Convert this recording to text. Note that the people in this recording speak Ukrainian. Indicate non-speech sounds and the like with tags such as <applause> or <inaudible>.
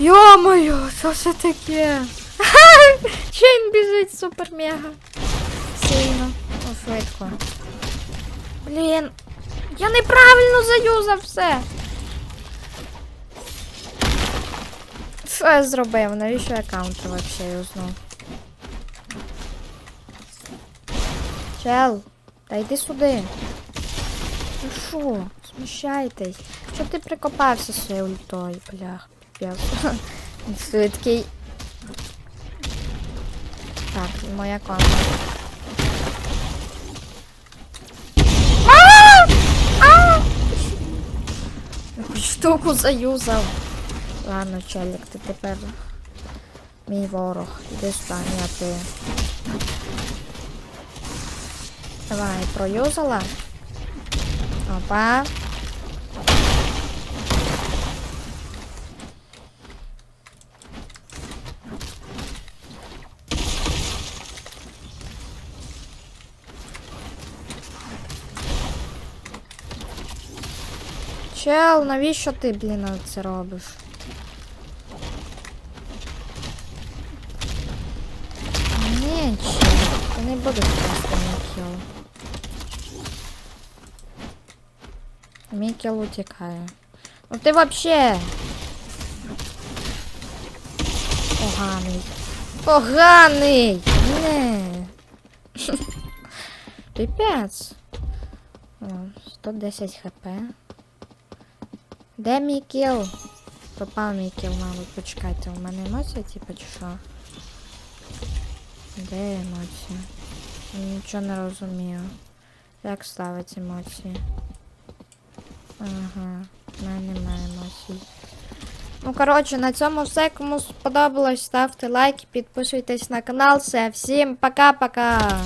Йо-моє, що це таке? <laughs> Ще він біжить супер мега. Сильно. О, швидко. Блін. Я неправильно заюзав все. Що я зробив? Навіщо я каунтер вообще юзнув? Чел, та йди сюди. Ну що, смущайтесь. Що ти прикопався своєю ультою, блях, Він Швидкий. Так, моя команда. А! А! Штуку заюзав. Ладно, челік, ти тепер мій ворог. Іди сюди, а ти. Давай, проюзала. Опа. Чел, навіщо ти, блін, це робиш? Ні, чел, ти не будеш просто мій кіл. Мій утікає. Ну ти вообще. Поганий. Поганий! Не. <laughs> Піпець. О, 110 хп. Де мій кіл? Пропав мій кіл, мабуть, почекайте, у мене емоції, типу, чи що? Де емоції? Я Нічого не розумію. Як ставить емоції? Ага, в мене немає емоцій. Ну, коротше, на цьому все. Кому сподобалось, ставте лайки, підписуйтесь на канал. Все, всім пока-пока!